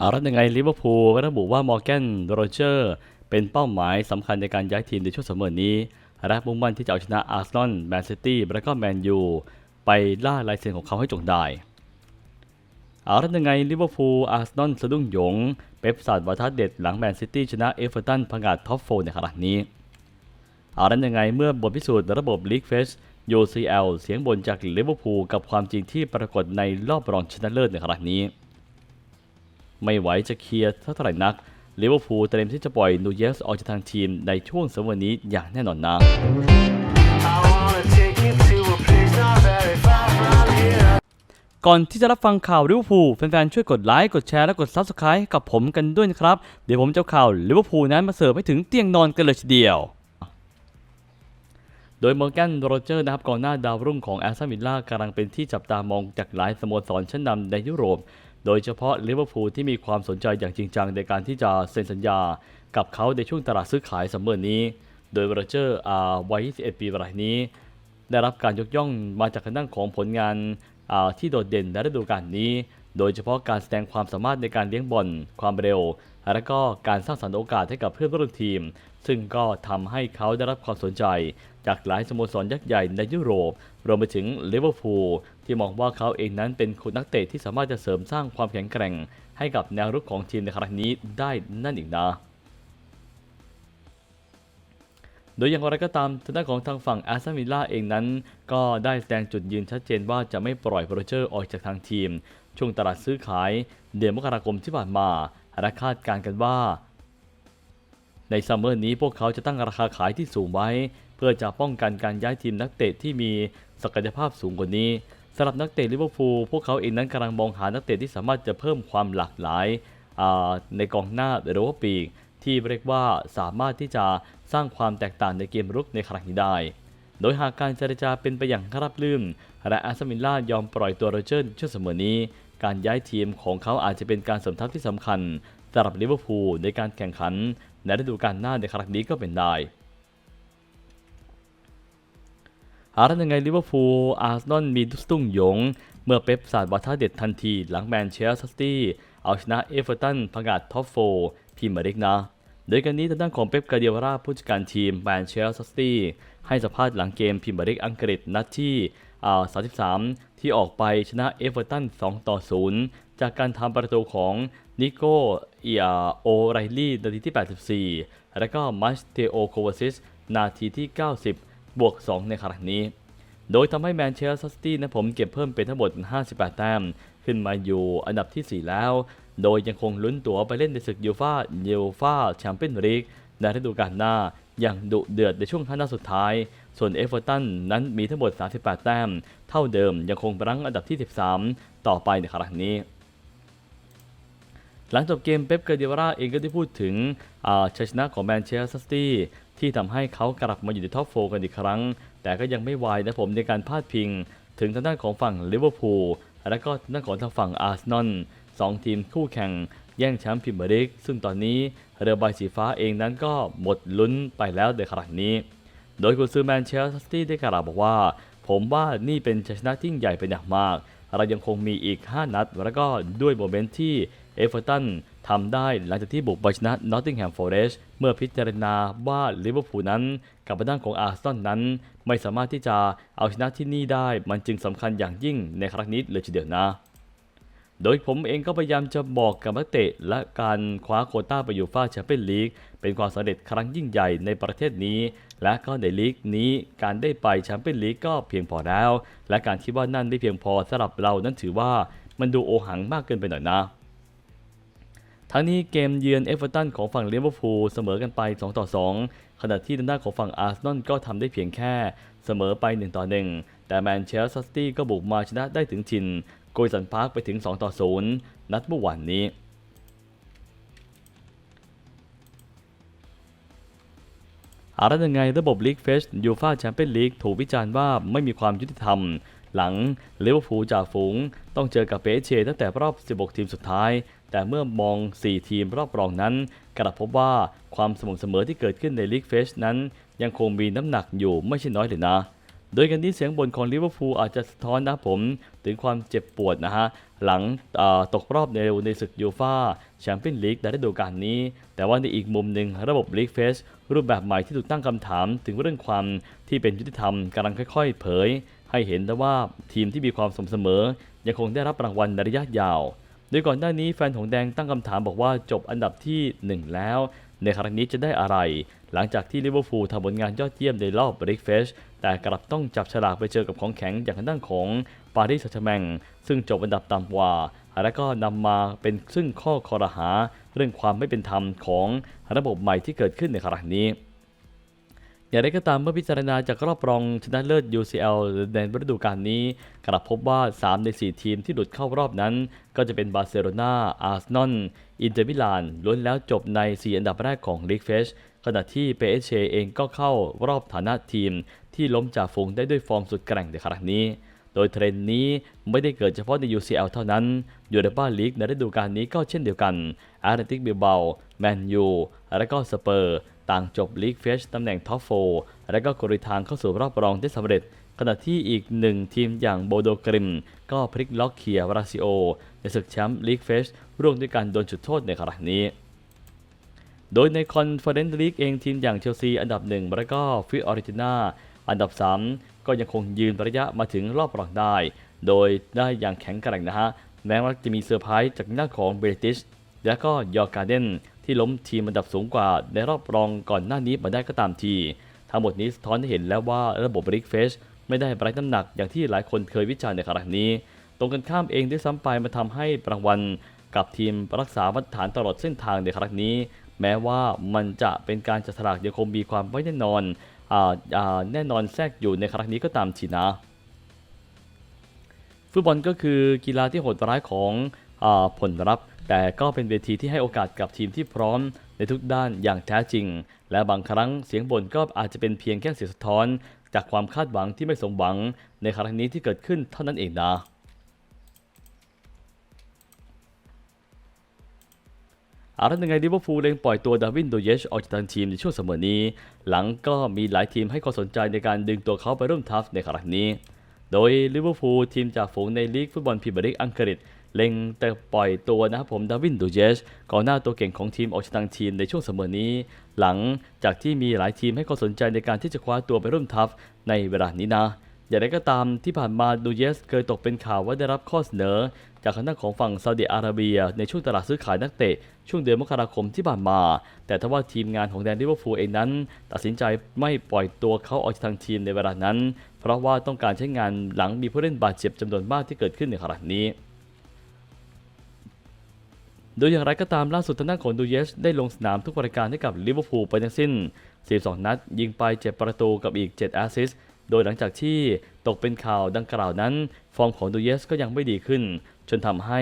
เอาละยังไงลิเวอร์พูลก็ระบุว่ามอร์แกนโรเจอร์เป็นเป้าหมายสำคัญในการย้ายทีมในช่วงสมอนี้และมุ่งมั่นที่จะเอาชนะอาร์เซนอลแมนซิตี้และก็แมนยูไปล่าลายเซ็นของเขาให้จงได้เอาละยังไงลิเวอร์พูลอาร์เซนอลสะดุ้งหยง เป๊ปสัดวาทัดเด็ดหลังแมนซิตี้ชนะเอเวอร์ตันพังอาจท็อปโฟในขณะนี้เอาละยังไงเมื่อบทพิสูจน์ระบบลีกเฟส UCL เสียงบ่นจากลิเวอร์พูลกับความจริงที่ปรากฏในรอบรองชนะเลิศในขณะนี้ ไม่ไหวจะเคลียร์เท่าไหร่นักลิเวอร์พูลเตรียมที่จะปล่อยนูเยสออกจากทางทีมในช่วงสมวันนี้อย่างแน่นอนนะก่อนที่จะรับฟังข่าวลิเวอร์พูลแฟนๆ ช่วยกดไลค์ กดแชร์ และกด Subscribe กับผมกันด้วยนะครับ เดี๋ยวผมจะเอาข่าวลิเวอร์พูลนั้นมาเสิร์ฟให้ถึงเตียงนอนกันเลยทีเดียว โดยมอร์แกนโรเจอร์นะครับก่อนหน้าดาวรุ่งของแอสตันวิลล่ากำลังเป็นที่จับตามองจากหลายสโมสรชั้นนำในยุโรป โดยเฉพาะลิเวอร์พูลที่มีความสนใจอย่างจริงจังในการที่จะเซ็นสัญญากับเขาในช่วงตลาดซื้อขายซัมเมอร์นี้ โดยโรเจอร์อาวัย21ปีรายนี้ ได้รับการยกย่องมาจากทางด้านของผลงานาที่โดดเด่นในฤดูกาลนี้ โดยเฉพาะการแสดงความสามารถในการเลี้ยงบอลความเร็ว และก็การสร้างสรรค์โอกาสให้กับเพื่อนร่วมทีม ซึ่งก็ทำให้เขาได้รับความสนใจ จากหลายสโมสรยักษ์ใหญ่ในยุโรป รวมไปถึงลิเวอร์พูล ที่มองว่าเขาเองนั้นเป็นคนนักเตะที่สามารถจะเสริมสร้างความแข็งแกร่ง ให้กับแนวรุกของทีมในครั้งนี้ได้นั่นอีกนะโดยอย่างไรก็ตามทางด้านของทางฝั่งแอสตันวิลล่าเองนั้น ก็ได้แสดงจุดยืนชัดเจนว่าจะไม่ปล่อยโปรเจอร์ออกจากทางทีม ช่วงตลาดซื้อขาย เดือนมกราคมที่ผ่านมาและคาดการณ์กันว่า ในซัมเมอร์นี้พวกเขาจะตั้งราคาขายที่สูงไว้ เพื่อจะป้องกันการย้ายทีมนักเตะที่มีศักยภาพสูงกว่านี้ สำหรับนักเตะลิเวอร์พูลพวกเขาเองนั้นกำลังมองหานักเตะที่สามารถจะเพิ่มความหลากหลายในกองหน้าหรือว่าปีก ที่เรียกว่าสามารถที่จะสร้างความแตกต่างในเกมรุกในครั้งนี้ได้ โดยหากการเจรจาเป็นไปอย่างราบรื่นและอาร์เซนวิลล่ายอมปล่อยตัวโรเจอร์ช่วงเสมอนี้ การย้ายทีมของเขาอาจจะเป็นการสมทัพที่สำคัญสำหรับลิเวอร์พูลในการแข่งขันในฤดูกาลหน้าในครั้งนี้ก็เป็นได้ หาได้ยังไงลิเวอร์พูลอาร์เซนอลมีดุสตุ้งหยง เมื่อเป๊ปสาดวาทาเด็ดทันทีหลังแมนเชสเตอร์ซิตี้เอาชนะเอเวอร์ตันพังาจท็อปโฟพรีเมียร์ลีกนะ โดยการนี้ทางด้านของเป๊ปกาเดียราผู้จัดการทีมแมนเชสเตอร์ซิตี้ให้สัมภาษณ์หลังเกมพรีมียร์ลีกอังกฤษนัดที่อ่า33 ที่ออกไปชนะเอเวอร์ตัน2ต่อ0จากการทำประตูของนิโก้อีอาโอไรลี่นาทีที่ 84 และก็มัสเตโอโควาซิสนาทีที่ 90 บวก 2 ในขณะนี้ โดยทำให้แมนเชสเตอร์ซิตี้นะผมเก็บเพิ่มเป็นทั้งหมด 58 แต้ม ขึ้นมาอยู่อันดับที่ 4 แล้ว โดยยังคงลุ้นตั๋วไปเล่นในศึกยูฟายลฟาแชมเปี้ยนลีกในฤดูกาลหน้าอย่างดุเดือดในช่วงห้านัดสุดท้าย ส่วนเอเวอร์ตันนั้นมีทั้งหมด 38 แต้ม เท่าเดิมยังคงรั้งอันดับที่ 13 ต่อไปในครั้งนี้ หลังจบเกมเป๊ปเกอร์ดิวาราเองก็ได้พูดถึงชัยชนะของแมนเชสเตอร์ซิตี้ ที่ทำให้เขากลับมาอยู่ในท็อปโฟกันอีกครั้ง แต่ก็ยังไม่วายนะผมในการพาดพิง ถึงทางด้านของฝั่งลิเวอร์พูลและก็ทางด้านของทางฝั่งอาร์เซนอลสองทีมคู่แข่งแย่งแชมป์พรีเมียร์ลีกซึ่งตอนนี้เรือใบสีฟ้าเองนั้นก็หมดลุ้นไปแล้วในขณะนี้ โดยกุนซือแมนเชสเตอร์ตี้ได้กล่าวบอกว่า ผมว่านี่เป็นชัยชนะที่ยิ่งใหญ่เป็นอย่างมาก เรายังคงมีอีก 5 นัด แล้วก็ด้วยโมเมนต์ที่เอเวอร์ตัน ทำได้หลังจากที่บุกไปชนะนอตติงแฮมฟอเรสต์เมื่อพิจารณาว่าลิเวอร์พูลนั้นกับด้านของอาร์ซอลนั้น ไม่สามารถที่จะเอาชนะที่นี่ได้ มันจึงสำคัญอย่างยิ่งในครั้งนี้เลยทีเดียวนะ โดยผมเองก็พยายามจะบอกกับนักเตะและการคว้าโคต้าไปอยู่ฟ้าแชมเปี้ยนลีกเป็นความสำเร็จครั้งยิ่งใหญ่ในประเทศนี้ และก็ในลีกนี้การได้ไปแชมเปี้ยนลีกก็เพียงพอแล้ว และการคิดว่านั่นไม่เพียงพอสำหรับเรานั้นถือว่ามันดูโอหังมากเกินไปหน่อยนะ ทั้งนี้เกมเยือนเอเวอร์ตันของฝั่งลิเวอร์พูลเสมอกันไป 2 ต่อ 2 ขณะที่ทางด้านของฝั่งอาร์เซนอลก็ทำได้เพียงแค่เสมอไป 1 ต่อ 1 แต่แมนเชสเตอร์ซิตี้ก็บุกมาชนะได้ถึงถิ่นโกยสันพาร์คไปถึง 2 ต่อ 0 นัดเมื่อวานนี้อะไรยังไงระบบลีกเฟสยูฟาแชมเปี้ยนลีกถูกวิจารณ์ว่าไม่มีความยุติธรรม หลังลิเวอร์พูลจ่าฝูง ต้องเจอกับเปเชตั้งแต่รอบ 16 ทีมสุดท้าย แต่เมื่อมอง 4 ทีมรอบรองนั้น กลับพบว่าความสม่ำเสมอที่เกิดขึ้นในลีกเฟสนั้น ยังคงมีน้ำหนักอยู่ไม่ใช่น้อยเลยนะ โดยกันนี้เสียงบ่นของลิเวอร์พูลอาจจะสะท้อนนะผมถึงความเจ็บปวดนะฮะ หลังตกรอบในในศึกยูฟาแชมเปี้ยนลีกในฤดูกาลนี้ แต่ว่าในอีกมุมหนึ่งระบบลีกเฟสรูปแบบใหม่ที่ถูกตั้งคำถามถึงเรื่องความที่เป็นยุติธรรมกำลังค่อยๆ เผย ให้เห็นได้ว่าทีมที่มีความสม่ำเสมอ ยังคงได้รับรางวัลในระยะยาว โดยก่อนหน้านี้แฟนของแดงตั้งคำถามบอกว่าจบอันดับทีหนึ่1 แล้ว ในครั้งนี้จะได้อะไร หลังจากที่ลิเวอร์พูลทำผลงานยอดเยี่ยมในรอบบริกเฟชแต่กลับต้องจับฉลากไปเจอกับของแข็งอย่างทางด้านของปารีสแซงต์แชร์แมงซึ่งจบอันดับต่ำกว่า และก็นำมาเป็นซึ่งข้อคอรหา เรื่องความไม่เป็นธรรมของระบบใหม่ที่เกิดขึ้นในครั้งนี้ อย่างไรก็ตามเมื่อพิจารณาจากรอบรองชนะเลิศ UCL ในฤดูกาลนี้ กลับพบว่า 3 ใน 4 ทีมที่หลุดเข้ารอบนั้น ก็จะเป็นบาร์เซโลนาอาร์เซนอลอินเตอร์มิลานล้วนแล้วจบใน 4 อันดับแรกของลีกเฟชขณะที่ PSG เองก็เข้ารอบฐานะทีม ที่ล้มจากฝูงได้ด้วยฟอร์มสุดแกร่งในครั้งนี้ โดยเทรนด์นี้ไม่ได้เกิดเฉพาะใน UCL เท่านั้นยูโรปาลีกในฤดูกาลนี้ก็เช่นเดียวกัน อาร์เติกบิลเบาแมนยู และก็สเปอร์ ต่างจบลีกเฟชตำแหน่งท็อปโฟและก็กริทางเข้าสู่รอบรองได้สำเร็จ ขณะที่อีกหนึ่งทีมอย่างโบโดกริม ก็พลิกล็อกเคียร์ราซิโอ ในศึกแชมป์ลีกเฟชร่วมด้วยการโดนจุดโทษในครั้งนี้โดยในคอนเฟอเรนซ์ลีกเองทีมอย่างเชลซีอันดับ1แล้วก็ฟิออริจินา อันดับ 3 ก็ยังคงยืนระยะมาถึงรอบรองได้ โดยได้อย่างแข็งแกร่งนะฮะแม้ว่าจะมีเซอร์ไพรส์จากหน้าของเบรติชและก็ยอร์การเดนที่ล้มทีมอันดับสูงกว่าในรอบรองก่อนหน้านี้มาได้ก็ตามที ทั้งหมดนี้สะท้อนให้เห็นแล้วว่าระบบบริกเฟชไม่ได้ไร้น้ำหนักอย่างที่หลายคนเคยวิจารณ์ในครั้งนี้ ตรงกันข้ามเองด้วยซ้ำไปมาทำให้รางวัลกับทีมรักษามาตรฐานตลอดเส้นทางในครั้งนี้ แม้ว่ามันจะเป็นการจัดสลากยังคงมีความไม่แน่นอน แน่นอนแทรกอยู่ในครั้งนี้ก็ตามทีนะ ฟุตบอลก็คือกีฬาที่โหดร้ายของอผลลัพธ์แต่ก็เป็นเวทีที่ให้โอกาสกับทีมที่พร้อมในทุกด้านอย่างแท้จริง และบางครั้งเสียงบ่นก็อาจจะเป็นเพียงแค่เสียงสะท้อน จากความคาดหวังที่ไม่สมหวังในครั้งนี้ที่เกิดขึ้นเท่านั้นเองนะ อาร์ตยังไงลิเวอร์พูลเองปล่อยตัวดาวินโดเยชออกจากทางทีมในช่วงเสมอนี้ หลังก็มีหลายทีมให้ความสนใจในการดึงตัวเขาไปร่วมทัพในครั้งนี้ โดยลิเวอร์พูลทีมจากฝูงในลีกฟุตบอลพรีเมียร์ลีกอังกฤษเล็งแต่ปล่อยตัวนะครับผมดาวินดูเจชก่องหน้าตัวเก่งของทีมออกจากทางทีมในช่วงเสมอนี้ หลังจากที่มีหลายทีมให้ความสนใจในการที่จะคว้าตัวไปร่วมทัพในเวลานี้นะ อย่างไรก็ตามที่ผ่านมาดูเยสเคยตกเป็นข่าวว่าได้รับข้อเสนอ จากคณะของฝั่งซาอุดิอาระเบีย ในช่วงตลาดซื้อขายนักเตะ ช่วงเดือนมกราคมที่ผ่านมา แต่ทว่าทีมงานของแดนลิเวอร์พูลเองนั้น ตัดสินใจไม่ปล่อยตัวเขาออกจากทางทีมในเวลานั้น เพราะว่าต้องการใช้งานหลังมีผู้เล่นบาดเจ็บจำนวนมากที่เกิดขึ้นในขณะนี้โดยอย่างไรก็ตามล่าสุดทางด้านของดูเยสได้ลงสนามทุกรายการให้กับลิเวอร์พูลไปทั้งสิ้น 42 นัด ยิงไป 7 ประตูกับอีก 7 แอสซิสต์ โดยหลังจากที่ตกเป็นข่าวดังกล่าวนั้น ฟอร์มของดูเยสก็ยังไม่ดีขึ้น จนทำให้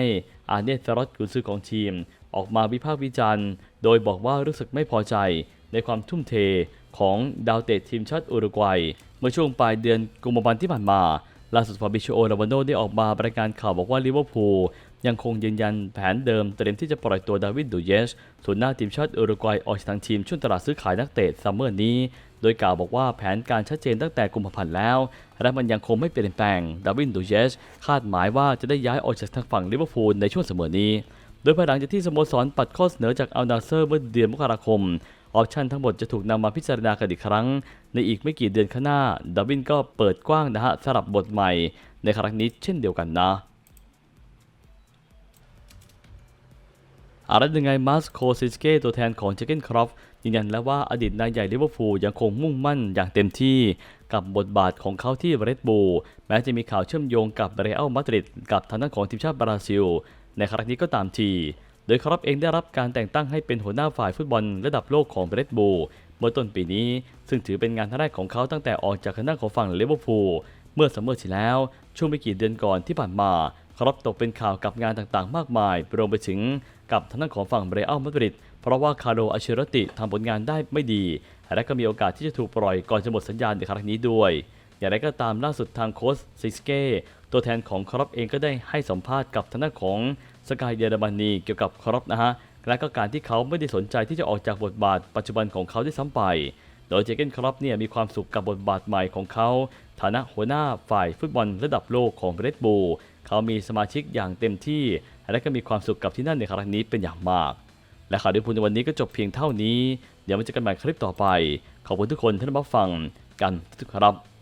อาเนตฟรอตกุนซือของทีม ออกมาวิพากษ์วิจารณ์ โดยบอกว่ารู้สึกไม่พอใจในความทุ่มเทของดาวเตะทีมชาติอุรุกวัย เมื่อช่วงปลายเดือนกุมภาพันธ์ที่ผ่านมาล่าสุดฟาบิชโอลาวานโนได้ออกมารายงานข่าวบอกว่าลิเวอร์พูลยังคงยืนยันแผนเดิมเตรียมที่จะปล่อยตัวดาวิดดูเยสส่วนหน้าทีมชาติอุรุกวัยออกจากทางทีมช่วงตลาดซื้อขายนักเตะซัมเมอร์นี้ โดยกล่าวบอกว่าแผนการชัดเจนตั้งแต่กุมภาพันธ์แล้ว และมันยังคงไม่เปลี่ยนแปลง ดาวินดูเยสคาดหมายว่าจะได้ย้ายออกจากทางฝั่งลิเวอร์พูลในช่วงเสมอนี้ โดยภายหลังจากที่สโมสรปัดข้อเสนอจากอัลนาเซอร์เมื่อเดือนมกราคม ออปชันทั้งหมดจะถูกนำมาพิจารณากันอีกครั้ง ในอีกไม่กี่เดือนข้างหน้า ดาวินก็เปิดกว้างนะฮะสำหรับบทใหม่ ในครั้งนี้เช่นเดียวกันนะอะไรยังไงมาสโคซิสเก้ตัวแทนของเจเกนครอฟ ยืนยันแล้วว่าอดีตนายใหญ่ลิเวอร์พูลยังคงมุ่งมั่นอย่างเต็มที่กับบทบาทของเขาที่เรดบูลแม้จะมีข่าวเชื่อมโยงกับเรอัลมาดริดกับทางด้านของทีมชาติบราซิล ในครั้งนี้ก็ตามทีโดยครอปเองได้รับการแต่งตั้งให้เป็นหัวหน้าฝ่ายฟุตบอลระดับโลกของเรดบูลเมื่อต้นปีนี้ ซึ่งถือเป็นงานแรกของเขาตั้งแต่ออกจากคณะของฝั่งลิเวอร์พูลเมื่อซัมมอร์ที่แล้ว ช่วงไม่กี่เดือนก่อนที่ผ่านมา ครอปตกเป็นข่าวกับงานต่างๆ มากมาย รวมไปถึงกับทางด้านของฝั่งเรอัลมาดริดเพราะว่าคาร์โลอัชเชรติทำผลงานได้ไม่ดี และก็มีโอกาสที่จะถูกปล่อยก่อนจะหมดสัญญาณในครั้งนี้ด้วย อย่างไรก็ตามล่าสุดทางโค้ชซิสเก้ตัวแทนของครอปเองก็ได้ให้สัมภาษณ์กับทางด้านของสกายเยอรมนีเกี่ยวกับครอปนะฮะและก็การที่เขาไม่ได้สนใจที่จะออกจากบทบาทปัจจุบันของเขาได้ซ้ำไป โดยเจเกนครอปเนี่ยมีความสุขกับบทบาทใหม่ของเขา ฐานะหัวหน้าฝ่ายฟุตบอลระดับโลกของเรดบูลเขามีสมาชิกอย่างเต็มที่ และก็มีความสุขกับที่นั่นในครั้งนี้เป็นอย่างมาก และข่าวดิพูดในวันนี้ก็จบเพียงเท่านี้ เดี๋ยวมาเจอกันใหม่คลิปต่อไป ขอบคุณทุกคนที่รับฟังกันทุกครับ